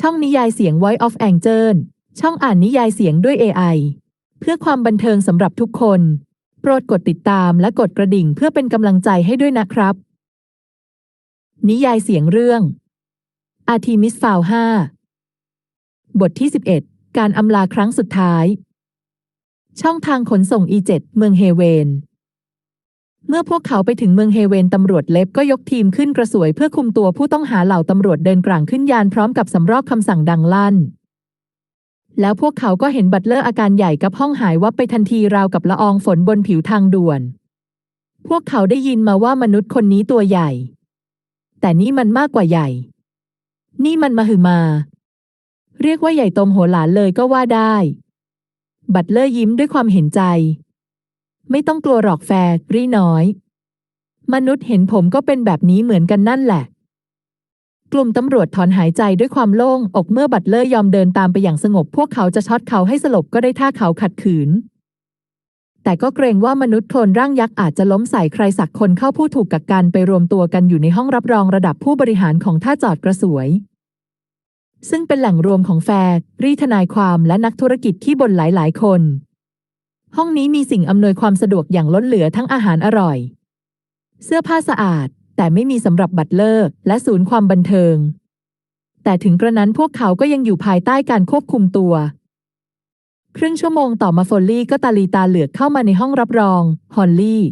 ช่องนิยายเสียง Voice of Angel ช่องอ่านนิยายเสียงด้วย AI เพื่อความบันเทิงสำหรับทุกคน โปรดกดติดตามและกดกระดิ่งเพื่อเป็นกำลังใจให้ด้วยนะครับ นิยายเสียงเรื่อง อาทีมิสฟาว5บทที่ 11 การอำลาครั้งสุดท้าย ช่องทางขนส่ง E7 เมืองเฮเวน เมื่อพวกเขาไปถึงเมืองเฮเวนตำรวจเล็บก็ยกทีมขึ้นกระสวยเพื่อคุมตัวผู้ต้องหาเหล่าตำรวจเดินกลางขึ้นยานพร้อมกับสำรอกคำสั่งดังลั่น แล้วพวกเขาก็เห็นบัตเลอร์อาการใหญ่กับห้องหายวับไปทันทีราวกับละอองฝนบนผิวทางด่วน พวกเขาได้ยินมาว่ามนุษย์คนนี้ตัวใหญ่ แต่นี่มันมากกว่าใหญ่ นี่มันมาหือมา เรียกว่าใหญ่โตมโหฬารเลยก็ว่าได้ บัตเลอร์ยิ้มด้วยความเห็นใจ ไม่ต้องกลัวหรอกแฟร์รีน้อย มนุษย์เห็นผมก็เป็นแบบนี้เหมือนกันนั่นแหละ กลุ่มตำรวจถอนหายใจด้วยความโล่งอกเมื่อบัตเลอร์ยอมเดินตามไปอย่างสงบ พวกเขาจะช็อตเขาให้สลบก็ได้ถ้าเขาขัดขืน แต่ก็เกรงว่ามนุษย์โคลนร่างยักษ์อาจจะล้มใส่ใครสักคนเข้าผู้ถูกกักกันไปรวมตัวกันอยู่ในห้องรับรองระดับผู้บริหารของท่าจอดกระสวยซึ่งเป็นแหล่งรวมของแฟร์รีทนายความและนักธุรกิจที่บนหลาย ๆ คน ห้องนี้มีสิ่งอำนวยความสะดวกอย่างล้นเหลือทั้งอาหารอร่อย เสื้อผ้าสะอาด แต่ไม่มีสำหรับบัตเลอร์และศูนย์ความบันเทิง แต่ถึงกระนั้นพวกเขาก็ยังอยู่ภายใต้การควบคุมตัว ครึ่งชั่วโมงต่อมาฟอลลี่ก็ตาลีตาเหลือกเข้ามาในห้องรับรอง ฮอลลี่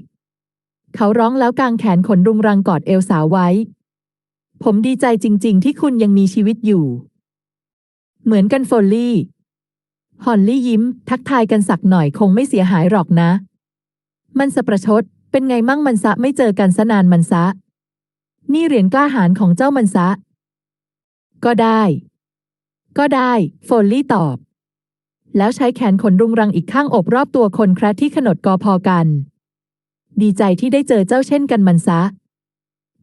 เขาร้องแล้วกางแขนขนรุงรังกอดเอลสาวไว้ ผมดีใจจริง ๆ ที่คุณยังมีชีวิตอยู่ เหมือนกันฟอลลี่ ฮอลลี่ยิ้ม ทักทายกันสักหน่อยคงไม่เสียหายหรอกนะ มันสะประชด เป็นไงมั่งมันซะไม่เจอกันซะนานมันซะ นี่เหรียญกล้าหาญของเจ้ามันซะ ก็ได้ ก็ได้ โฟลลี่ตอบ แล้วใช้แขนขนรุงรังอีกข้างอบรอบตัวคนแคร์ที่ขนดกอพอกัน ดีใจที่ได้เจอเจ้าเช่นกันมันซะ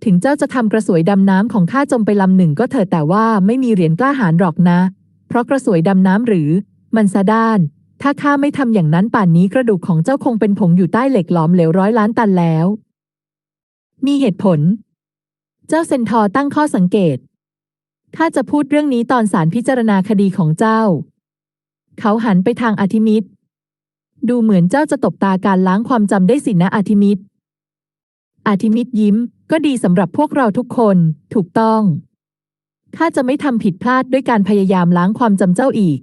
ถึงเจ้าจะทำกระสวยดำน้ำของข้าจมไปลำหนึ่งก็เถอะแต่ว่าไม่มีเหรียญกล้าหาญหรอกนะ เพราะกระสวยดำน้ำหรือ มันซะด้าน ถ้าข้าไม่ทำอย่างนั้นป่านนี้กระดูกของเจ้าคงเป็นผงอยู่ใต้เหล็กหลอมเหลวร้อยล้านตันแล้ว มีเหตุผล เจ้าเซนทอร์ตั้งข้อสังเกต ข้าจะพูดเรื่องนี้ตอนศาลพิจารณาคดีของเจ้า เขาหันไปทางอาทิมิตรดูเหมือนเจ้าจะตบตาการล้างความจำได้สินะอาทิมิตรอาทิมิตรยิ้ม ก็ดีสำหรับพวกเราทุกคน ถูกต้องข้าจะไม่ทำผิดพลาดด้วยการพยายามล้างความจำเจ้าอีก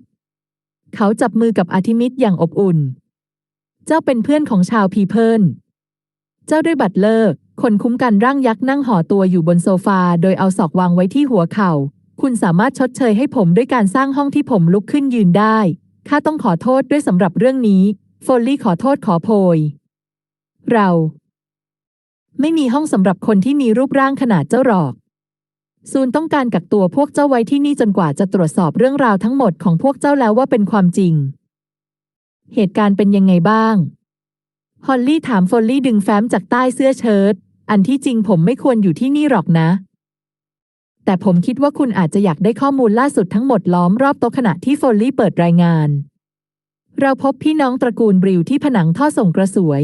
เขาจับมือกับอาทิมิตอย่างอบอุ่น เจ้าเป็นเพื่อนของชาวพีเพิลเจ้าด้วยบัตเลอร์ คนคุ้มกันร่างยักษ์นั่งห่อตัวอยู่บนโซฟา โดยเอาศอกวางไว้ที่หัวเข่า คุณสามารถชดเชยให้ผมด้วยการสร้างห้องที่ผมลุกขึ้นยืนได้ ข้าต้องขอโทษด้วยสำหรับเรื่องนี้ โฟลลี่ขอโทษขอโพย เรา ไม่มีห้องสำหรับคนที่มีรูปร่างขนาดเจ้าหรอก ซูนต้องการกักตัวพวกเจ้าไว้ที่นี่จนกว่าจะตรวจสอบเรื่องราวทั้งหมดของพวกเจ้าแล้วว่าเป็นความจริง เหตุการณ์เป็นยังไงบ้าง ฮอลลี่ถามโฟลลี่ดึงแฟ้มจากใต้เสื้อเชิ้ต อันที่จริงผมไม่ควรอยู่ที่นี่หรอกนะ แต่ผมคิดว่าคุณอาจจะอยากได้ข้อมูลล่าสุดทั้งหมดล้อมรอบโต๊ะขณะที่โฟลลี่เปิดรายงาน เราพบพี่น้องตระกูลบริวที่ผนังท่อส่งกระสวย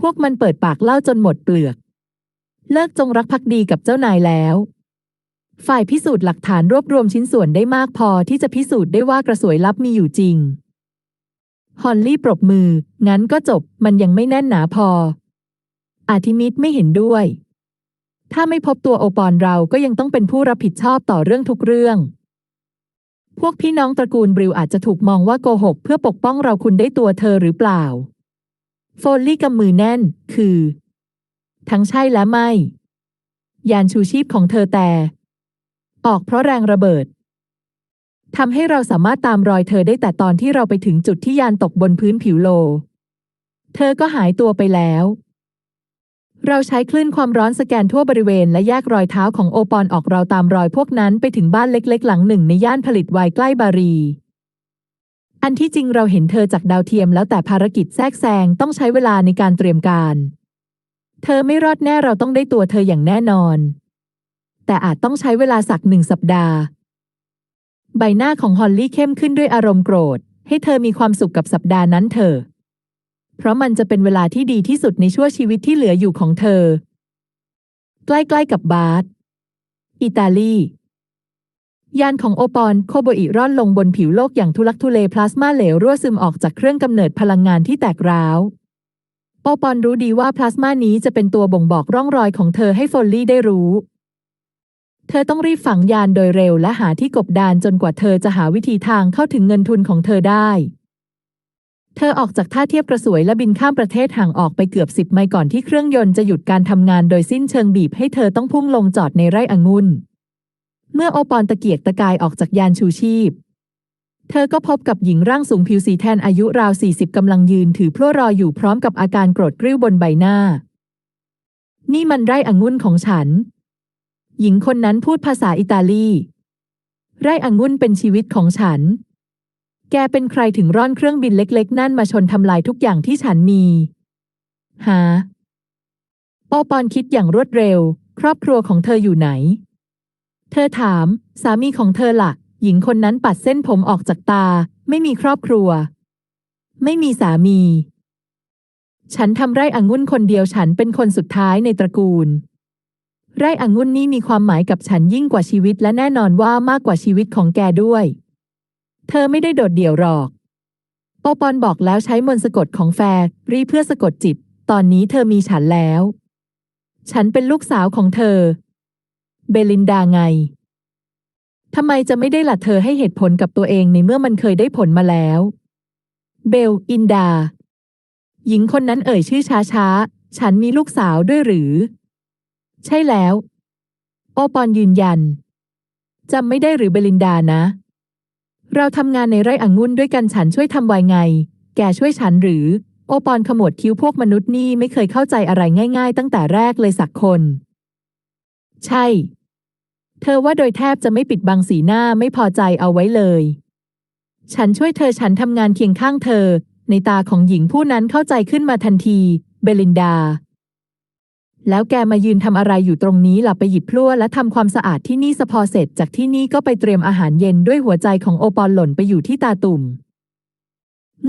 พวกมันเปิดปากเล่าจนหมดเปลือก เลิกจงรักภักดีกับเจ้านายแล้ว ฝ่ายพิสูจน์หลักฐานรวบรวมชิ้นส่วนได้มากพอที่จะพิสูจน์ได้ว่ากระสวยลับมีอยู่จริง ฮอลลี่ปรบมือ งั้นก็จบ มันยังไม่แน่นหนาพอ อาทิมิตไม่เห็นด้วย ถ้าไม่พบตัวโอปอนเราก็ยังต้องเป็นผู้รับผิดชอบต่อเรื่องทุกเรื่อง พวกพี่น้องตระกูลบริวอาจจะถูกมองว่าโกหก เพื่อปกป้องเราคุณได้ตัวเธอหรือเปล่า โฟลลี่กำมือแน่น คือ ทั้งใช่และไม่ ยานชูชีพของเธอแต่ ออกเพราะแรงระเบิดทำให้เราสามารถตามรอยเธอได้แต่ตอนที่เราไปถึงจุดที่ยานตกบนพื้นผิวโล เธอก็หายตัวไปแล้ว เราใช้คลื่นความร้อนสแกนทั่วบริเวณและแยกรอยเท้าของโอปอนออกเราตามรอยพวกนั้นไปถึงบ้านเล็ก ๆ หลังหนึ่งในย่านผลิตไวน์ใกล้บารี อันที่จริงเราเห็นเธอจากดาวเทียมแล้วแต่ภารกิจแทรกแซงต้องใช้เวลาในการเตรียมการ เธอไม่รอดแน่เราต้องได้ตัวเธออย่างแน่นอน แต่อาจต้องใช้เวลาสักหนึ่งสัปดาห์ ใบหน้าของฮอลลี่เข้มขึ้นด้วยอารมณ์โกรธ ให้เธอมีความสุขกับสัปดาห์นั้นเถอะเพราะมันจะเป็นเวลาที่ดีที่สุดในชั่วชีวิตที่เหลืออยู่ของเธอ ใกล้ๆกับบาร์อิตาลียานของโอปอนโคโบอิร่อนลงบนผิวโลกอย่างทุลักทุเลพลาสมาเหลวรั่วซึมออกจากเครื่องกำเนิดพลังงานที่แตกร้าว โอปอนรู้ดีว่าพลาสมานี้จะเป็นตัวบ่งบอกร่องรอยของเธอให้โฟลลี่ได้รู้ เธอต้องรีบฝังยานโดยเร็วและหาที่กบดานจนกว่าเธอจะหาวิธีทางเข้าถึงเงินทุนของเธอได้ เธอออกจากท่าเทียบกระสวยและบินข้ามประเทศห่างออกไปเกือบสิบไมล์ก่อนที่เครื่องยนต์จะหยุดการทำงานโดยสิ้นเชิงบีบให้เธอต้องพุ่งลงจอดในไร่องุ่น เมื่อโอปอนตะเกียกตะกายออกจากยานชูชีพ เธอก็พบกับหญิงร่างสูงผิวสีแทนอายุราว 40กำลังยืนถือพลั่วรออยู่พร้อมกับอาการโกรธกริ้วบนใบหน้า นี่มันไร่องุ่นของฉัน หญิงคนนั้นพูดภาษาอิตาลี ไร่องุ่นเป็นชีวิตของฉัน แกเป็นใครถึงร่อนเครื่องบินเล็กๆ นั่นมาชนทำลายทุกอย่างที่ฉันมี หาโอปอนคิดอย่างรวดเร็ว ครอบครัวของเธออยู่ไหน เธอถาม สามีของเธอละ่ะ หญิงคนนั้นปัดเส้นผมออกจากตา ไม่มีครอบครัว ไม่มีสามี ฉันทำไร่องุ่นคนเดียวฉันเป็นคนสุดท้ายในตระกูล ไร่องุ่นนี่มีความหมายกับฉันยิ่งกว่าชีวิตและแน่นอนว่ามากกว่าชีวิตของแกด้วย เธอไม่ได้โดดเดี่ยวหรอก โอปอนบอกแล้วใช้มนต์สะกดของแฟรีเพื่อสะกดจิต ตอนนี้เธอมีฉันแล้ว ฉันเป็นลูกสาวของเธอ เบลินดาไงทำไมจะไม่ได้หลัดเธอให้เหตุผลกับตัวเองในเมื่อมันเคยได้ผลมาแล้ว เบล อินดา หญิงคนนั้นเอ่ยชื่อช้าช้าๆฉันมีลูกสาวด้วยหรือ ใช่แล้ว โอปอนยืนยันจำไม่ได้หรือเบลินดานะ เราทำงานในไร่องุ่นด้วยกันฉันช่วยทำไวไง แกช่วยฉันหรือ โอปอนขมวดคิ้วพวกมนุษย์นี่ไม่เคยเข้าใจอะไรง่าย ๆ ตั้งแต่แรกเลยสักคน ใช่ เธอว่าโดยแทบจะไม่ปิดบังสีหน้าไม่พอใจเอาไว้เลย ฉันช่วยเธอฉันทำงานเคียงข้างเธอ ในตาของหญิงผู้นั้นเข้าใจขึ้นมาทันที เบลินดา แล้วแกมายืนทำอะไรอยู่ตรงนี้ล่ะไปหยิบพลั่วและทำความสะอาดที่นี่สพอเสร็จ จากที่นี่ก็ไปเตรียมอาหารเย็นด้วยหัวใจของโอปอลหล่นไปอยู่ที่ตาตุ่ม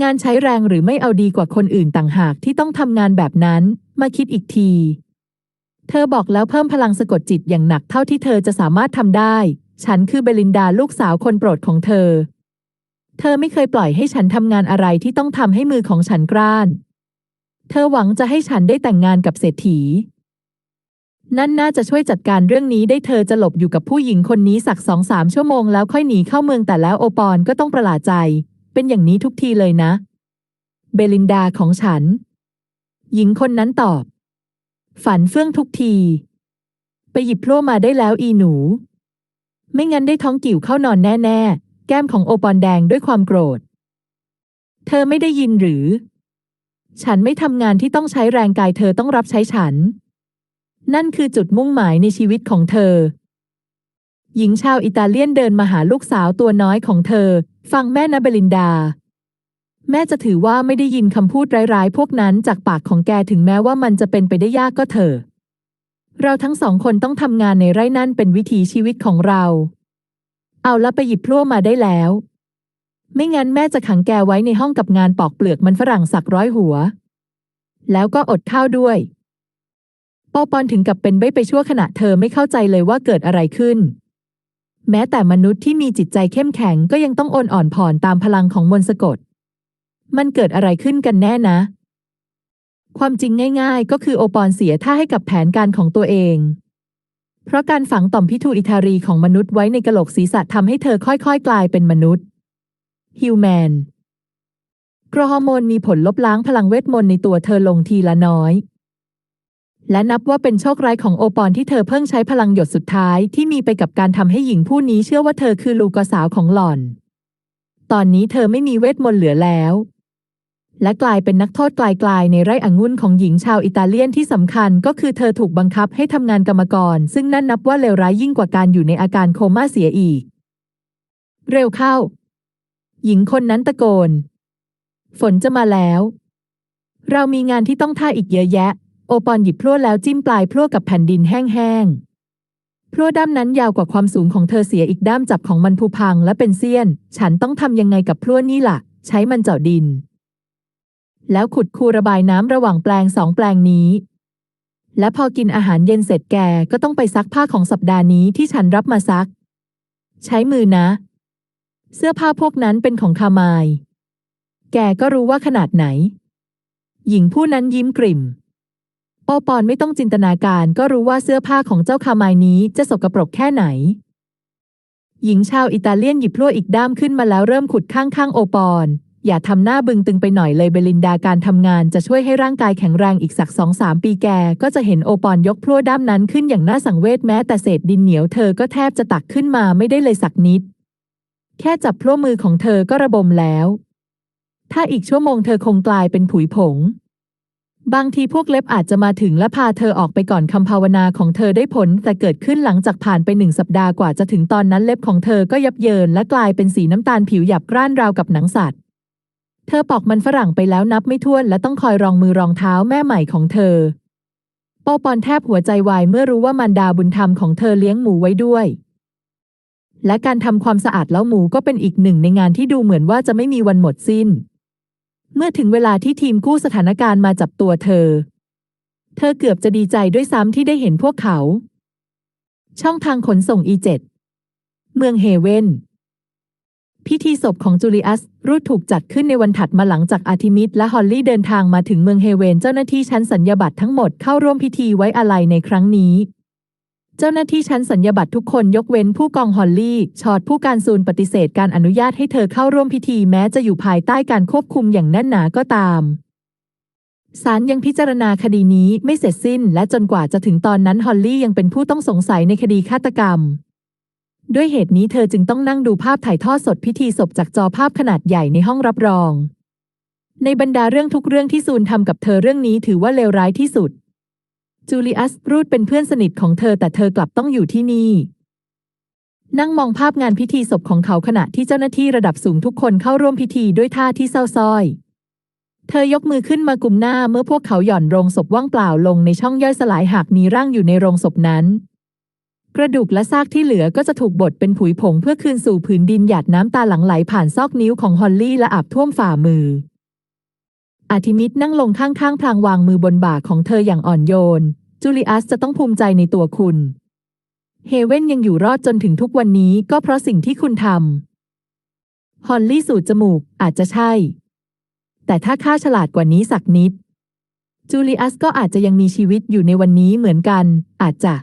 งานใช้แรงหรือไม่เอาดีกว่าคนอื่นต่างหากที่ต้องทำงานแบบนั้น มาคิดอีกที เธอบอกแล้วเพิ่มพลังสะกดจิตอย่างหนักเท่าที่เธอจะสามารถทำได้ ฉันคือเบลินดาลูกสาวคนโปรดของเธอ เธอไม่เคยปล่อยให้ฉันทำงานอะไรที่ต้องทำให้มือของฉันกร้าน เธอหวังจะให้ฉันได้แต่งงานกับเศรษฐี นั่นน่าจะช่วยจัดการเรื่องนี้ได้เธอจะหลบอยู่กับผู้หญิงคนนี้สักสองสามชั่วโมงแล้วค่อยหนีเข้าเมืองแต่แล้วโอปอนก็ต้องประหลาดใจ เป็นอย่างนี้ทุกทีเลยนะ เบลินดาของฉัน หญิงคนนั้นตอบ ฝันเฟื่องทุกที ไปหยิบพลั่วมาได้แล้วอีหนู ไม่งั้นได้ท้องกิ่วเข้านอนแน่ๆ แก้มของโอปอนแดงด้วยความโกรธ เธอไม่ได้ยินหรือ ฉันไม่ทำงานที่ต้องใช้แรงกายเธอต้องรับใช้ฉัน นั่นคือจุดมุ่งหมายในชีวิตของเธอ หญิงชาวอิตาเลียนเดินมาหาลูกสาวตัวน้อยของเธอ ฟังแม่นะเบลินดา แม่จะถือว่าไม่ได้ยินคำพูดร้ายๆ พวกนั้นจากปากของแกถึงแม้ว่ามันจะเป็นไปได้ยากก็เถอะเราทั้งสองคนต้องทำงานในไร่นั่นเป็นวิถีชีวิตของเรา เอาละไปหยิบพลั่วมาได้แล้ว ไม่งั้นแม่จะขังแกไว้ในห้องกับงานปอกเปลือกมันฝรั่งสักร้อยหัว แล้วก็อดข้าวด้วย โอปอนถึงกับเป็นใบไปชั่วขณะเธอไม่เข้าใจเลยว่าเกิดอะไรขึ้น แม้แต่มนุษย์ที่มีจิตใจเข้มแข็งก็ยังต้องโอนอ่อนผ่อนตามพลังของมนต์สะกด มันเกิดอะไรขึ้นกันแน่นะ ความจริงง่ายๆ ก็คือโอปอนเสียท่าให้กับแผนการของตัวเอง เพราะการฝังต่อมพิทูอิทารีของมนุษย์ไว้ในกะโหลกศีรษะทำให้เธอค่อยๆ กลายเป็นมนุษย์ฮิวแมนกรฮอร์โมนมีผลลบล้างพลังเวทมนต์ในตัวเธอลงทีละน้อย และนับว่าเป็นโชคร้ายของโอปอนที่เธอเพิ่งใช้พลังหยดสุดท้ายที่มีไปกับการทำให้หญิงผู้นี้เชื่อว่าเธอคือลูกสาวของหล่อน ตอนนี้เธอไม่มีเวทมนต์เหลือแล้ว และกลายเป็นนักโทษกลายๆในไร่องุ่นของหญิงชาวอิตาเลียนที่สำคัญก็คือเธอถูกบังคับให้ทำงานกรรมกร ซึ่งนั่นนับว่าเลวร้ายยิ่งกว่าการอยู่ในอาการโคม่าเสียอีก เร็วเข้า หญิงคนนั้นตะโกน ฝนจะมาแล้ว เรามีงานที่ต้องท่าอีกเยอะแยะ โอปอนหยิบพลั่วแล้วจิ้มปลายพลั่วกับแผ่นดินแห้งๆ พลั่วด้ามนั้นยาวกว่าความสูงของเธอเสียอีกด้ามจับของมันผุพังและเป็นเสี้ยน ฉันต้องทำยังไงกับพลั่วนี่ล่ะ ใช้มันเจาะดิน แล้วขุดคูระบายน้ำระหว่างแปลงสองแปลงนี้ และพอกินอาหารเย็นเสร็จแกก็ต้องไปซักผ้าของสัปดาห์นี้ที่ฉันรับมาซัก ใช้มือนะ เสื้อผ้าพวกนั้นเป็นของคามาย แกก็รู้ว่าขนาดไหน หญิงผู้นั้นยิ้มกริ่ม โอปอนไม่ต้องจินตนาการก็รู้ว่าเสื้อผ้าของเจ้าคามายนี้จะสกปรกแค่ไหน หญิงชาวอิตาเลียนหยิบพลั่วอีกด้ามขึ้นมาแล้วเริ่มขุดข้างๆโอปอนอย่าทำหน้าบึงตึงไปหน่อยเลยเบลินดาการทำงานจะช่วยให้ร่างกายแข็งแรงอีกสักสองสามปีแก ก็จะเห็นโอปอนยกพลั่วด้ามนั้นขึ้นอย่างน่าสังเวชแม้แต่เศษดินเหนียวเธอก็แทบจะตักขึ้นมาไม่ได้เลยสักนิด แค่จับพลั่วมือของเธอก็ระบมแล้ว ถ้าอีกชั่วโมงเธอคงกลายเป็นผุยผง บางทีพวกเล็บอาจจะมาถึงและพาเธอออกไปก่อนคำภาวนาของเธอได้ผล แต่เกิดขึ้นหลังจากผ่านไปหนึ่งสัปดาห์กว่าจะถึงตอนนั้นเล็บของเธอก็ยับเยินและกลายเป็นสีน้ำตาลผิวหยาบกร้านราวกับหนังสัตว์ เธอปอกมันฝรั่งไปแล้วนับไม่ถ้วนและต้องคอยรองมือรองเท้าแม่ใหม่ของเธอ โปปอนแทบหัวใจวายเมื่อรู้ว่ามารดาบุญธรรมของเธอเลี้ยงหมูไว้ด้วย และการทำความสะอาดเล้าหมูก็เป็นอีกหนึ่งในงานที่ดูเหมือนว่าจะไม่มีวันหมดสิ้น เมื่อถึงเวลาที่ทีมกู้สถานการณ์มาจับตัวเธอ เธอเกือบจะดีใจด้วยซ้ำที่ได้เห็นพวกเขา ช่องทางขนส่ง E7 เมืองเฮเวนพิธีศพของจูเลียส รูดถูกจัดขึ้นในวันถัดมาหลังจากอาร์ทิมิสและฮอลลี่เดินทางมาถึงเมืองเฮเวน เจ้าหน้าที่ชั้นสัญญาบัตรทั้งหมดเข้าร่วมพิธีไว้อาลัยในครั้งนี้ เจ้าหน้าที่ชั้นสัญญาบัตรทุกคนยกเว้นผู้กองฮอลลี่ ชอดผู้การซูนปฏิเสธการอนุญาตให้เธอเข้าร่วมพิธีแม้จะอยู่ภายใต้การควบคุมอย่างแน่นหนาก็ตามศาลยังพิจารณาคดีนี้ไม่เสร็จสิ้น และจนกว่าจะถึงตอนนั้นฮอลลี่ยังเป็นผู้ต้องสงสัยในคดีฆาตกรรม ด้วยเหตุนี้เธอจึงต้องนั่งดูภาพถ่ายทอดสดพิธีศพจากจอภาพขนาดใหญ่ในห้องรับรอง ในบรรดาเรื่องทุกเรื่องที่ซูนทำกับเธอเรื่องนี้ถือว่าเลวร้ายที่สุด จูเลียสรูดเป็นเพื่อนสนิทของเธอแต่เธอกลับต้องอยู่ที่นี่ นั่งมองภาพงานพิธีศพของเขาขณะที่เจ้าหน้าที่ระดับสูงทุกคนเข้าร่วมพิธีด้วยท่าที่เศร้าส้อย เธอยกมือขึ้นมากุมหน้าเมื่อพวกเขาหย่อนโรงศพว่างเปล่าลงในช่องย่อยสลายหากมีร่างอยู่ในโรงศพนั้น กระดูกและซากที่เหลือก็จะถูกบดเป็นผุยผงเพื่อคืนสู่ผืนดินหยาดน้ำตาหลังไหลผ่านซอกนิ้วของฮอลลี่และอาบท่วมฝ่ามือ อาทิมิตนั่งลงข้างๆพลางวางมือบนบ่าของเธออย่างอ่อนโยน จูเลียสจะต้องภูมิใจในตัวคุณ เฮเว่นยังอยู่รอดจนถึงทุกวันนี้ก็เพราะสิ่งที่คุณทำฮอลลี่สูดจมูกอาจจะใช่ แต่ถ้าข้าฉลาดกว่านี้สักนิด จูเลียสก็อาจจะยังมีชีวิตอยู่ในวันนี้เหมือนกัน อาจจะ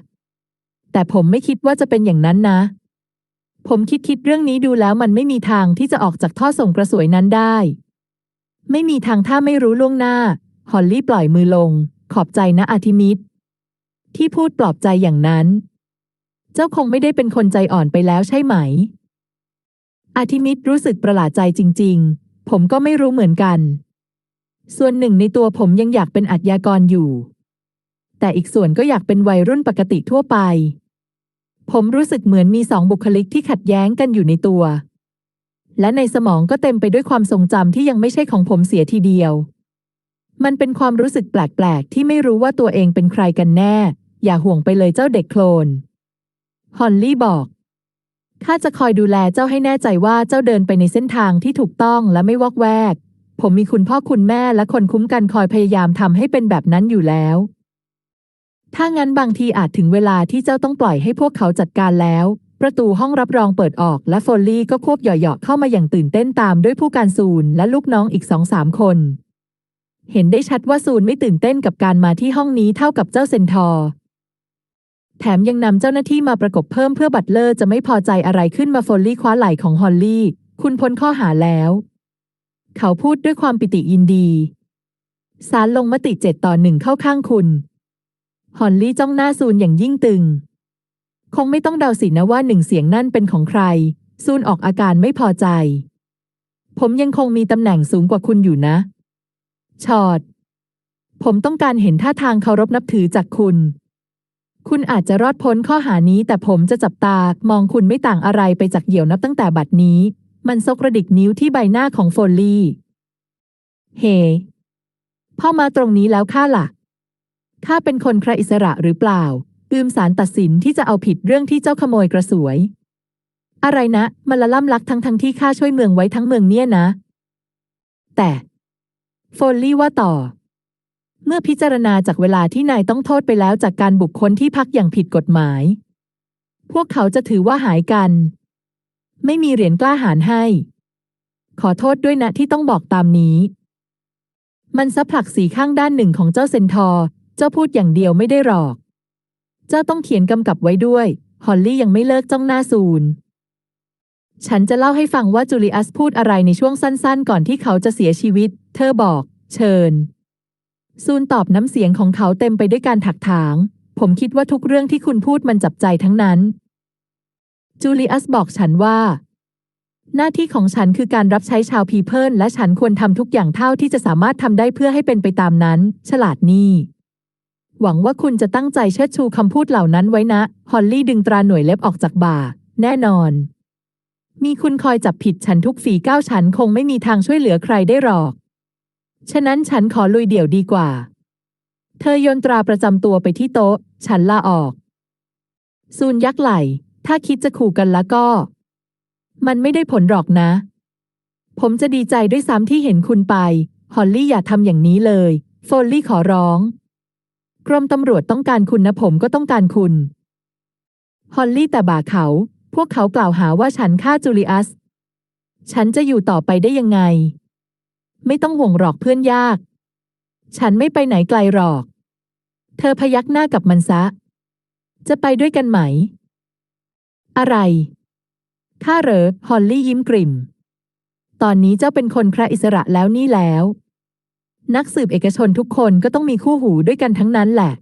แต่ผมไม่คิดว่าจะเป็นอย่างนั้นนะ ผมคิดคิดเรื่องนี้ดูแล้วมันไม่มีทางที่จะออกจากท่อส่งกระสวยนั้นได้ ไม่มีทางถ้าไม่รู้ล่วงหน้า ฮอลลี่ปล่อยมือลง ขอบใจนะอาทิมิตที่พูดปลอบใจอย่างนั้น เจ้าคงไม่ได้เป็นคนใจอ่อนไปแล้วใช่ไหม อาทิมิตรู้สึกประหลาดใจจริง ๆ ผมก็ไม่รู้เหมือนกัน ส่วนหนึ่งในตัวผมยังอยากเป็นอัจญากรอยู่ แต่อีกส่วนก็อยากเป็นวัยรุ่นปกติทั่วไป ผมรู้สึกเหมือนมีสองบุคลิกที่ขัดแย้งกันอยู่ในตัว และในสมองก็เต็มไปด้วยความทรงจำที่ยังไม่ใช่ของผมเสียทีเดียว มันเป็นความรู้สึกแปลก ๆ ที่ไม่รู้ว่าตัวเองเป็นใครกันแน่ อย่าห่วงไปเลยเจ้าเด็กโคลน ฮอลลี่บอกข้าจะคอยดูแลเจ้าให้แน่ใจว่าเจ้าเดินไปในเส้นทางที่ถูกต้องและไม่วอกแวก ผมมีคุณพ่อคุณแม่และคนคุ้มกันคอยพยายามทำให้เป็นแบบนั้นอยู่แล้ว ถ้างั้นบางทีอาจถึงเวลาที่เจ้าต้องปล่อยให้พวกเขาจัดการแล้ว ประตูห้องรับรองเปิดออก และโฟลลี่ก็ควบเหยาะๆเข้ามาอย่างตื่นเต้นตามด้วยผู้การซูนและลูกน้องอีกสองสามคน เห็นได้ชัดว่าซูนไม่ตื่นเต้นกับการมาที่ห้องนี้เท่ากับเจ้าเซนทอร์แถมยังนำเจ้าหน้าที่มาประกบเพิ่มเพื่อบัตเลอร์จะไม่พอใจอะไรขึ้นมาโฟลลี่คว้าไหล่ของฮอลลี่ คุณพ้นข้อหาแล้ว เขาพูดด้วยความปิติยินดีศาลลงมติเจ็ดต่อหนึ่งเข้าข้างคุณ ฮอลลี่จ้องหน้าซูนอย่างยิ่งตึง คงไม่ต้องเดาสินะว่าหนึ่งเสียงนั่นเป็นของใคร ซูนออกอาการไม่พอใจ ผมยังคงมีตำแหน่งสูงกว่าคุณอยู่นะ ชอด ผมต้องการเห็นท่าทางเคารพนับถือจากคุณ คุณอาจจะรอดพ้นข้อหานี้ แต่ผมจะจับตามองคุณไม่ต่างอะไรไปจากเหยี่ยวนับตั้งแต่บัดนี้ มันซกระดิกนิ้วที่ใบหน้าของโฟลลี่ เฮพ่อมาตรงนี้แล้วข้าล่ะข้าเป็นคนใครอิสระหรือเปล่า ลืมสารตัดสินที่จะเอาผิดเรื่องที่เจ้าขโมยกระสวย อะไรนะ มันละล่ำลักทั้งทั้งที่ข้าช่วยเมืองไว้ทั้งเมืองเนี่ยนะ แต่โฟลลี่ว่าต่อ เมื่อพิจารณาจากเวลาที่นายต้องโทษไปแล้วจากการบุคคลที่พักอย่างผิดกฎหมาย พวกเขาจะถือว่าหายกัน ไม่มีเหรียญกล้าหาญให้ ขอโทษด้วยนะที่ต้องบอกตามนี้ มันซับผลักสีข้างด้านหนึ่งของเจ้าเซนทอร์เจ้าพูดอย่างเดียวไม่ได้หรอก เจ้าต้องเขียนกำกับไว้ด้วย ฮอลลี่ยังไม่เลิกจ้องหน้าซูน ฉันจะเล่าให้ฟังว่าจูเลียสพูดอะไรในช่วงสั้นๆ ก่อนที่เขาจะเสียชีวิต เธอบอก เชิญ ซูนตอบน้ำเสียงของเขาเต็มไปด้วยการถักถาง ผมคิดว่าทุกเรื่องที่คุณพูดมันจับใจทั้งนั้น จูเลียสบอกฉันว่า หน้าที่ของฉันคือการรับใช้ชาวพีเพิลและฉันควรทำทุกอย่างเท่าที่จะสามารถทำได้เพื่อให้เป็นไปตามนั้น ฉลาดนี่ หวังว่าคุณจะตั้งใจเชิดชูคำพูดเหล่านั้นไว้นะ ฮอลลี่ดึงตราหน่วยเล็บออกจากบ่า แน่นอน มีคุณคอยจับผิดฉันทุกฝีก้าวฉันคงไม่มีทางช่วยเหลือใครได้หรอก ฉะนั้นฉันขอลุยเดี่ยวดีกว่า เธอโยนตราประจำตัวไปที่โต๊ะ ฉันลาออก ซูนยักไหล ถ้าคิดจะขู่กันแล้วก็ มันไม่ได้ผลหรอกนะ ผมจะดีใจด้วยซ้ำที่เห็นคุณไป ฮอลลี่อย่าทำอย่างนี้เลย โฟลลี่ขอร้อง กรมตำรวจต้องการคุณนะผมก็ต้องการคุณ ฮอลลี่แต่บ่าเขา พวกเขากล่าวหาว่าฉันฆ่าจูเลียสฉันจะอยู่ต่อไปได้ยังไง ไม่ต้องห่วงหรอกเพื่อนยาก ฉันไม่ไปไหนไกลหรอก เธอพยักหน้ากับมันซะ จะไปด้วยกันไหม อะไรข้าเหรอ ฮอลลี่ยิ้มกริ่ม ตอนนี้เจ้าเป็นคนแคระอิสระแล้วนี่แล้ว นักสืบเอกชนทุกคนก็ต้องมีคู่หูด้วยกันทั้งนั้นแหละ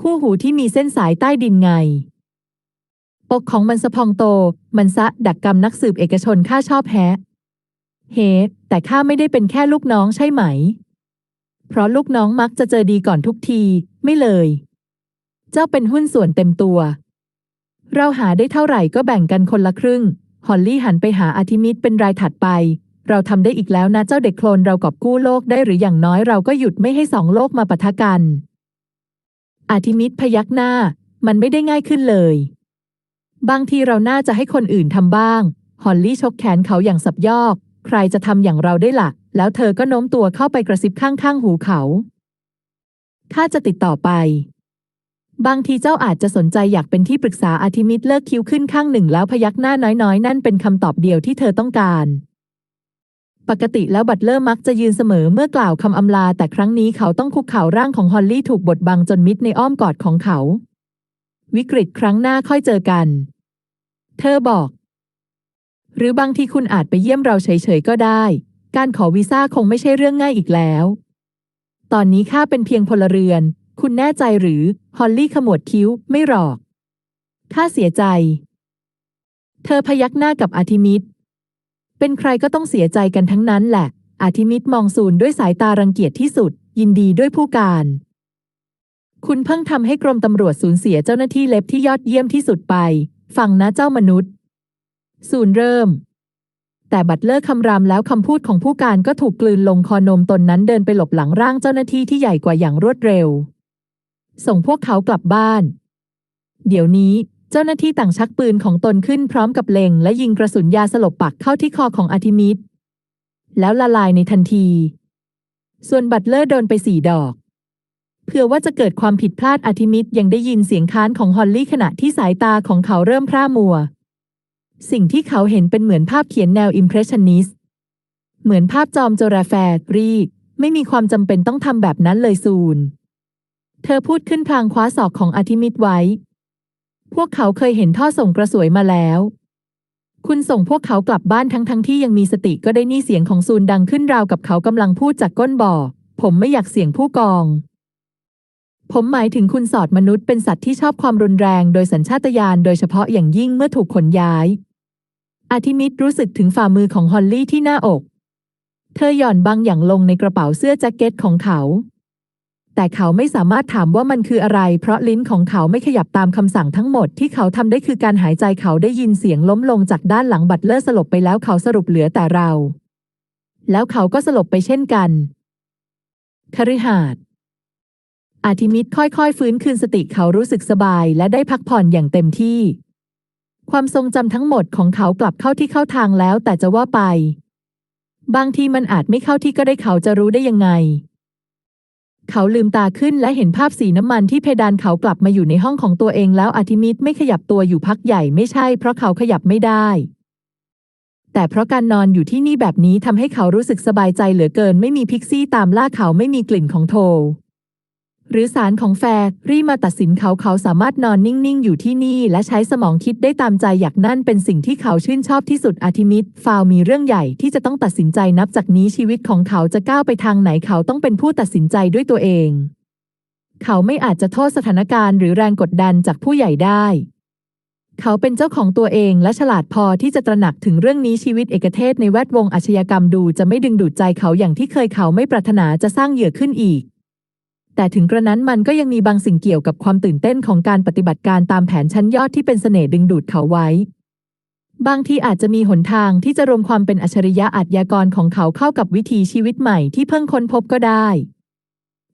คู่หูที่มีเส้นสายใต้ดินไง อกของมันสะพองโต มันซะดักกรรมนักสืบเอกชนข้าชอบแฮะเฮแต่ข้าไม่ได้เป็นแค่ลูกน้องใช่ไหม เพราะลูกน้องมักจะเจอดีก่อนทุกที ไม่เลย เจ้าเป็นหุ้นส่วนเต็มตัว เราหาได้เท่าไหร่ก็แบ่งกันคนละครึ่ง ฮอลลี่หันไปหาอาทิมิตเป็นรายถัดไป เราทำได้อีกแล้วนะเจ้าเด็กโคลนเรากอบกู้โลกได้หรืออย่างน้อยเราก็หยุดไม่ให้สองโลกมาปะทะกัน อาทิมิตพยักหน้า มันไม่ได้ง่ายขึ้นเลย บางทีเราน่าจะให้คนอื่นทำบ้าง ฮอลลี่ชกแขนเขาอย่างสับยอก ใครจะทำอย่างเราได้ละ่ะ แล้วเธอก็โน้มตัวเข้าไปกระซิบข้างๆหูเขาข้าจะติดต่อไป บางทีเจ้าอาจจะสนใจอยากเป็นที่ปรึกษาอาทิมิตเลิกคิ้วขึ้นข้างหนึ่งแล้วพยักหน้าน้อยๆ นั่นเป็นคำตอบเดียวที่เธอต้องการ ปกติแล้วบัตเลอร์มักจะยืนเสมอเมื่อกล่าวคำอำลา แต่ครั้งนี้เขาต้องคุกเข่าร่างของฮอลลี่ถูกบดบังจนมิดในอ้อมกอดของเขา วิกฤตครั้งหน้าค่อยเจอกัน เธอบอก หรือบางที่คุณอาจไปเยี่ยมเราเฉยๆก็ได้ การขอวีซ่าคงไม่ใช่เรื่องง่ายอีกแล้ว ตอนนี้ข้าเป็นเพียงพลเรือน คุณแน่ใจหรือ ฮอลลี่ขมวดคิ้วไม่หรอกข้าเสียใจ เธอพยักหน้ากับอาทิมิต เป็นใครก็ต้องเสียใจกันทั้งนั้นแหละ อาทิมิตรมองซูนด้วยสายตารังเกียจที่สุด ยินดีด้วยผู้การ คุณเพิ่งทำให้กรมตำรวจสูญเสียเจ้าหน้าที่เล็บที่ยอดเยี่ยมที่สุดไป ฟังนะเจ้ามนุษย์ซูนเริ่ม แต่บัตเลอร์คำรามแล้วคำพูดของผู้การก็ถูกกลืนลงคอนมตนนั้นเดินไปหลบหลังร่างเจ้าหน้าที่ที่ใหญ่กว่าอย่างรวดเร็ว ส่งพวกเขากลับบ้าน เดี๋ยวนี้ เจ้าหน้าที่ต่างชักปืนของตนขึ้นพร้อมกับเล็ง และยิงกระสุนยาสลบปักเข้าที่คอของอาทิมิตแล้วละลายในทันที ส่วนบัตเลอร์โดนไปสี่ดอก เผื่อว่าจะเกิดความผิดพลาดอาทิมิตยังได้ยินเสียงค้านของฮอลลี่ขณะที่สายตาของเขาเริ่มพร่ามัว สิ่งที่เขาเห็นเป็นเหมือนภาพเขียนแนวอิมเพรสชันนิสต์เหมือนภาพจอมโจราแฟรีก ไม่มีความจำเป็นต้องทำแบบนั้นเลยซูน เธอพูดขึ้นพลางคว้าศอกของอาทิมิตไว้ พวกเขาเคยเห็นท่อส่งกระสวยมาแล้ว คุณส่งพวกเขากลับบ้านทั้งทั้งที่ยังมีสติก็ได้นี่เสียงของซูนดังขึ้นราวกับเขากำลังพูดจากก้นบ่อ ผมไม่อยากเสียงผู้กอง ผมหมายถึงคุณสอดมนุษย์เป็นสัตว์ที่ชอบความรุนแรงโดยสัญชาตญาณโดยเฉพาะอย่างยิ่งเมื่อถูกขนย้าย อาทิมิตรรู้สึกถึงฝ่ามือของฮอลลี่ที่หน้าอก เธอหย่อนบางอย่างลงในกระเป๋าเสื้อแจ็คเก็ตของเขา แต่เขาไม่สามารถถามว่ามันคืออะไร เพราะลิ้นของเขาไม่ขยับตามคำสั่งทั้งหมดที่เขาทำได้คือการหายใจเขาได้ยินเสียงล้มลงจากด้านหลังบัตเลอร์สลบไปแล้วเขาสรุปเหลือแต่เรา แล้วเขาก็สลบไปเช่นกันคฤหาสน์อาทิมิตค่อยๆ ฟื้นคืนสติเขารู้สึกสบายและได้พักผ่อนอย่างเต็มที่ ความทรงจำทั้งหมดของเขากลับเข้าที่เข้าทางแล้วแต่จะว่าไป บางทีมันอาจไม่เข้าที่ก็ได้เขาจะรู้ได้ยังไง เขาลืมตาขึ้นและเห็นภาพสีน้ำมันที่เพดานเขากลับมาอยู่ในห้องของตัวเองแล้วอาทิมิตไม่ขยับตัวอยู่พักใหญ่ไม่ใช่เพราะเขาขยับไม่ได้ แต่เพราะการนอนอยู่ที่นี่แบบนี้ทำให้เขารู้สึกสบายใจเหลือเกิน ไม่มีพิกซี่ตามล่าเขาไม่มีกลิ่นของโท หรือสารของแฟรี่มาตัดสินเขาเขาสามารถนอนนิ่ง ๆ อยู่ที่นี่ และใช้สมองคิดได้ตามใจอยากนั่นเป็นสิ่งที่เขาชื่นชอบที่สุดอาทิมิตฟาวมีเรื่องใหญ่ที่จะต้องตัดสินใจนับจากนี้ชีวิตของเขาจะก้าวไปทางไหนเขาต้องเป็นผู้ตัดสินใจด้วยตัวเอง เขาไม่อาจจะโทษสถานการณ์หรือแรงกดดันจากผู้ใหญ่ได้ เขาเป็นเจ้าของตัวเองและฉลาดพอที่จะตระหนักถึงเรื่องนี้ชีวิตเอกเทศในแวดวงอาชญากรรมดูจะไม่ดึงดูดใจเขาอย่างที่เคยเขาไม่ปรารถนาจะสร้างเหยื่อขึ้นอีก แต่ถึงกระนั้นมันก็ยังมีบางสิ่งเกี่ยวกับความตื่นเต้นของการปฏิบัติการตามแผนชั้นยอดที่เป็นเสน่ห์ดึงดูดเขาไว้ บางทีอาจจะมีหนทางที่จะรวมความเป็นอัจฉริยะอาชญากรของเขาเข้ากับวิถีชีวิตใหม่ที่เพิ่งค้นพบก็ได้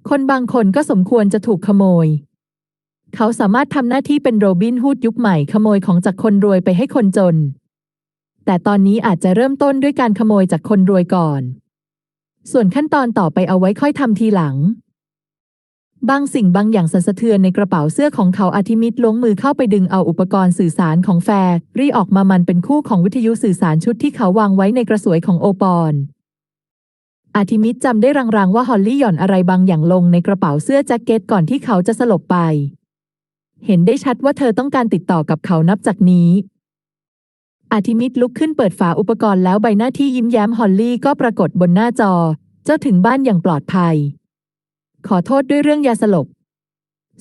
คนบางคนก็สมควรจะถูกขโมย เขาสามารถทำหน้าที่เป็นโรบินฮูดยุคใหม่ขโมยของจากคนรวยไปให้คนจน แต่ตอนนี้อาจจะเริ่มต้นด้วยการขโมยจากคนรวยก่อน ส่วนขั้นตอนต่อไปเอาไว้ค่อยทำทีหลัง บางสิ่งบางอย่างสั่นสะเทือนในกระเป๋าเสื้อของเขาอาทิมิตล้วงมือเข้าไปดึงเอาอุปกรณ์สื่อสารของแฟร์รี่ออกมามันเป็นคู่ของวิทยุสื่อสารชุดที่เขาวางไว้ในกระสวยของโอปอลอาทิมิตจำได้รางๆว่าฮอลลี่หย่อนอะไรบางอย่างลงในกระเป๋าเสื้อแจ็คเก็ตก่อนที่เขาจะสลบไป เห็นได้ชัดว่าเธอต้องการติดต่อกับเขานับจากนี้ อาทิมิตลุกขึ้นเปิดฝาอุปกรณ์แล้วใบหน้าที่ยิ้มแย้มฮอลลี่ก็ปรากฏบนหน้าจอ เจ้าถึงบ้านอย่างปลอดภัย ขอโทษด้วยเรื่องยาสลบ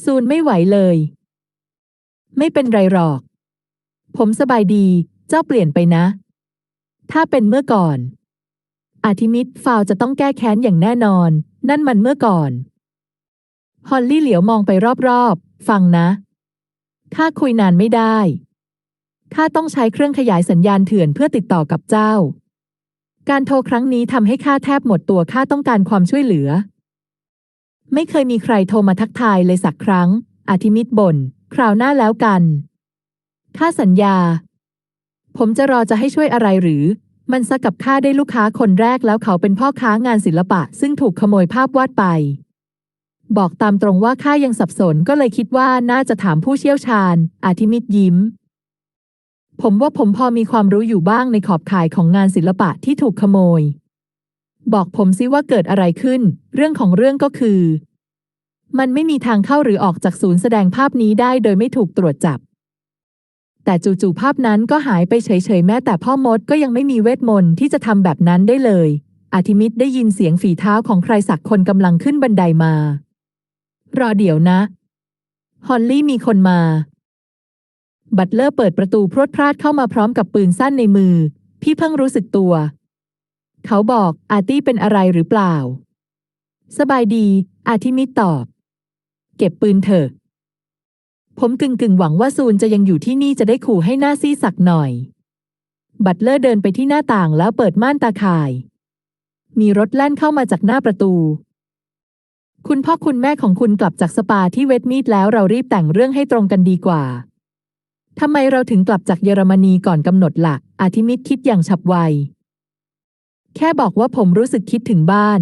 ซูนไม่ไหวเลย ไม่เป็นไรหรอก ผมสบายดี เจ้าเปลี่ยนไปนะ ถ้าเป็นเมื่อก่อน อาทิมิตฟาวจะต้องแก้แค้นอย่างแน่นอน นั่นมันเมื่อก่อน ฮอลลี่เหลียวมองไปรอบๆ ฟังนะ ข้าคุยนานไม่ได้ ข้าต้องใช้เครื่องขยายสัญญาณเถื่อนเพื่อติดต่อกับเจ้า การโทรครั้งนี้ทำให้ข้าแทบหมดตัวข้าต้องการความช่วยเหลือ ไม่เคยมีใครโทรมาทักทายเลยสักครั้ง อาทิมิตบ่น คราวหน้าแล้วกันข้าสัญญา ผมจะรอจะให้ช่วยอะไรหรือ มันซะกับข้าได้ลูกค้าคนแรกแล้วเขาเป็นพ่อค้างานศิลปะ ซึ่งถูกขโมยภาพวาดไป บอกตามตรงว่าข้ายังสับสนก็เลยคิดว่าน่าจะถามผู้เชี่ยวชาญ อาทิมิตยิ้ม ผมว่าผมพอมีความรู้อยู่บ้างในขอบข่ายของงานศิลปะที่ถูกขโมย บอกผมซิว่าเกิดอะไรขึ้น เรื่องของเรื่องก็คือ มันไม่มีทางเข้าหรือออกจากศูนย์แสดงภาพนี้ได้โดยไม่ถูกตรวจจับ แต่จู่ๆภาพนั้นก็หายไปเฉยๆ แม้แต่พ่อมดก็ยังไม่มีเวทมนต์ที่จะทำแบบนั้นได้เลย อาทิมิตได้ยินเสียงฝีเท้าของใครสักคนกำลังขึ้นบันไดมา รอเดี๋ยวนะ ฮอลลี่มีคนมา บัตเลอร์เปิดประตูพรวดพลาดเข้ามาพร้อมกับปืนสั้นในมือ พี่เพิ่งรู้สึกตัว เขาบอกอาตี้เป็นอะไรหรือเปล่า สบายดี อาทิมิตตอบ เก็บปืนเถอะ ผมกึ่งกึ่งหวังว่าซูนจะยังอยู่ที่นี่จะได้ขู่ให้หน้าซีสักหน่อย บัตเลอร์เดินไปที่หน้าต่างแล้วเปิดม่านตาข่าย มีรถแล่นเข้ามาจากหน้าประตู คุณพ่อคุณแม่ของคุณกลับจากสปาที่เวสต์มีดแล้วเรารีบแต่งเรื่องให้ตรงกันดีกว่าทำไมเราถึงกลับจากเยอรมนีก่อนกำหนดหลักอาทิมิตคิดอย่างฉับไว แค่บอกว่าผมรู้สึกคิดถึงบ้าน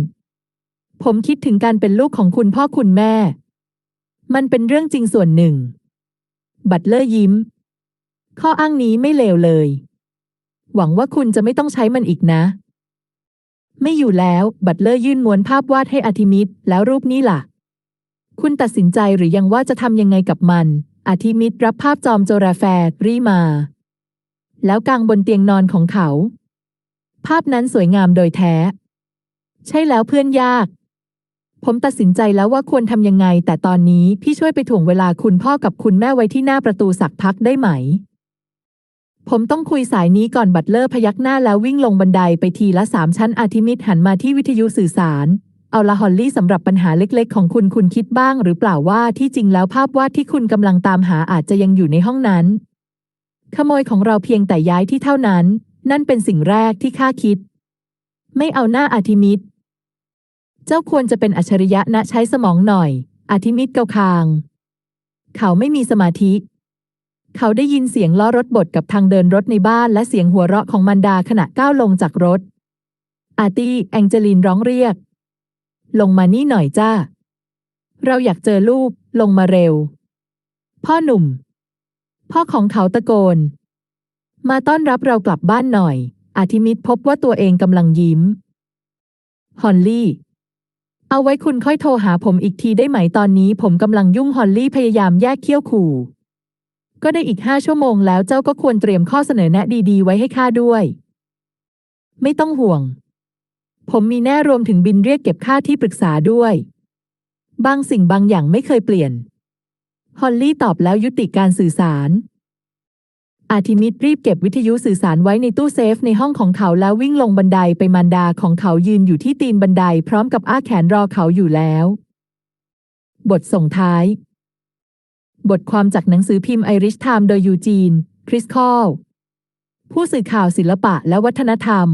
ผมคิดถึงการเป็นลูกของคุณพ่อคุณแม่ มันเป็นเรื่องจริงส่วนหนึ่ง บัตเลอร์ยิ้ม ข้ออ้างนี้ไม่เลวเลย หวังว่าคุณจะไม่ต้องใช้มันอีกนะ ไม่อยู่แล้ว บัตเลอร์ยื่นม้วนภาพวาดให้อาทิมิตแล้วรูปนี้ล่ะ คุณตัดสินใจหรือยังว่าจะทำยังไงกับมัน อาทิมิตรับภาพจอมโจราแฟร์รีมา แล้วกางบนเตียงนอนของเขา ภาพนั้นสวยงามโดยแท้ ใช่แล้วเพื่อนยาก ผมตัดสินใจแล้วว่าควรทำยังไง แต่ตอนนี้พี่ช่วยไปถ่วงเวลาคุณพ่อกับคุณแม่ไว้ที่หน้าประตูสักพักได้ไหม ผมต้องคุยสายนี้ก่อนบัตเลอร์พยักหน้าแล้ววิ่งลงบันไดไปทีละสามชั้นอาทิมิตหันมาที่วิทยุสื่อสารเอาละฮอลลี่สำหรับปัญหาเล็ก ๆ ของคุณคุณคิดบ้าง หรือเปล่าว่าที่จริงแล้วภาพวาดที่คุณกำลังตามหาอาจจะยังอยู่ในห้องนั้น ขโมยของเราเพียงแต่ย้ายที่เท่านั้น นั่นเป็นสิ่งแรกที่ข้าคิด ไม่เอาหน้าอาทิมิตเจ้าควรจะเป็นอัจฉริยะนะใช้สมองหน่อยอาทิมิตเกาคาง เขาไม่มีสมาธิ เขาได้ยินเสียงล้อรถบดกับทางเดินรถในบ้านและเสียงหัวเราะของมันดาขณะก้าวลงจากรถ อาตีแองเจลินร้องเรียก ลงมานี่หน่อยจ้า เราอยากเจอลูก ลงมาเร็ว พ่อหนุ่ม พ่อของเขาตะโกน มาต้อนรับเรากลับบ้านหน่อย อาทิมิตพบว่าตัวเองกำลังยิ้ม ฮอลลี่ เอาไว้คุณค่อยโทรหาผมอีกทีได้ไหมตอนนี้ ผมกำลังยุ่งฮอลลี่พยายามแยกเขี้ยวขู่ ก็ได้อีกห้าชั่วโมงแล้วเจ้าก็ควรเตรียมข้อเสนอแนะดีๆ ไว้ให้ข้าด้วย ไม่ต้องห่วง ผมมีแน่รวมถึงบินเรียกเก็บค่าที่ปรึกษาด้วย บางสิ่งบางอย่างไม่เคยเปลี่ยน ฮอลลี่ตอบแล้วยุติการสื่อสาร อาทิมิตรีบเก็บวิทยุสื่อสารไว้ในตู้เซฟในห้องของเขาแล้ววิ่งลงบันไดไปมารดาของเขายืนอยู่ที่ตีนบันไดพร้อมกับอ้าแขนรอเขาอยู่แล้ว บทส่งท้าย บทความจากหนังสือพิมพ์ไอริชไทม์โดยยูจีน คริสคอล ผู้สื่อข่าวศิลปะและวัฒนธรรม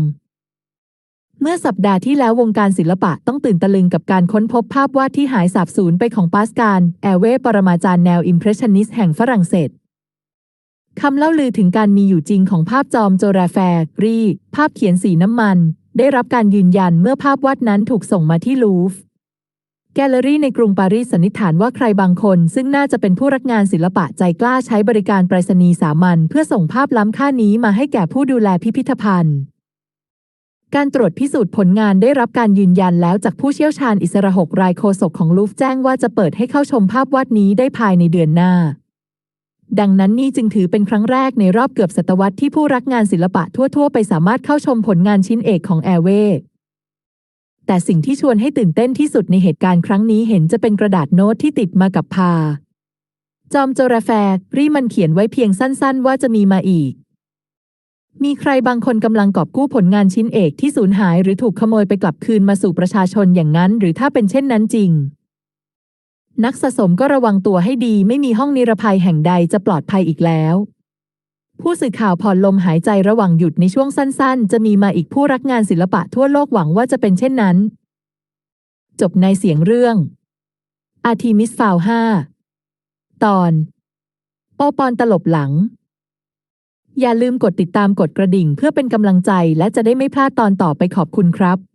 เมื่อสัปดาห์ที่แล้ววงการศิลปะต้องตื่นตะลึงกับการค้นพบภาพวาดที่หายสาบสูญไปของปาสกาลแอเวปรมาจารย์แนวอิมเพรสชันนิสต์แห่งฝรั่งเศส คำเล่าลือถึงการมีอยู่จริงของภาพจอมโจราแฟรี ภาพเขียนสีน้ำมัน ได้รับการยืนยันเมื่อภาพวาดนั้นถูกส่งมาที่ลูฟ์แกลเลอรี่ในกรุงปารีสสันนิษฐานว่าใครบางคน ซึ่งน่าจะเป็นผู้รักงานศิลปะใจกล้าใช้บริการไปรษณีย์สามัญเพื่อส่งภาพล้ำค่านี้มาให้แก่ผู้ดูแลพิพิธภัณฑ์ การตรวจพิสูจน์ผลงานได้รับการยืนยันแล้วจากผู้เชี่ยวชาญอิสระหกรายโฆษกของลูฟ์แจ้งว่าจะเปิดให้เข้าชมภาพวาดนี้ได้ภายในเดือนหน้า ดังนั้นนี่จึงถือเป็นครั้งแรกในรอบเกือบศตวรรษที่ผู้รักงานศิลปะทั่ว ๆ ไปสามารถเข้าชมผลงานชิ้นเอกของแอร์เวย์แต่สิ่งที่ชวนให้ตื่นเต้นที่สุดในเหตุการณ์ครั้งนี้เห็นจะเป็นกระดาษโน้ตที่ติดมากับพา จอมโจรแฟรีมันเขียนไว้เพียงสั้น ๆ ว่าจะมีมาอีก มีใครบางคนกำลังกอบกู้ผลงานชิ้นเอกที่สูญหายหรือถูกขโมยไปกลับคืนมาสู่ประชาชนอย่างนั้น หรือถ้าเป็นเช่นนั้นจริง นักสะสมก็ระวังตัวให้ดีไม่มีห้องนิรภัยแห่งใดจะปลอดภัยอีกแล้ว ผู้สื่อข่าวผ่อนลมหายใจระหว่างหยุดในช่วงสั้นๆ จะมีมาอีกผู้รักงานศิลปะทั่วโลกหวังว่าจะเป็นเช่นนั้น จบในเสียงเรื่อง อาทีมิสฟาวห้าตอน โอปอนตลบหลัง อย่าลืมกดติดตามกดกระดิ่งเพื่อเป็นกำลังใจและจะได้ไม่พลาดตอนต่อไปขอบคุณครับ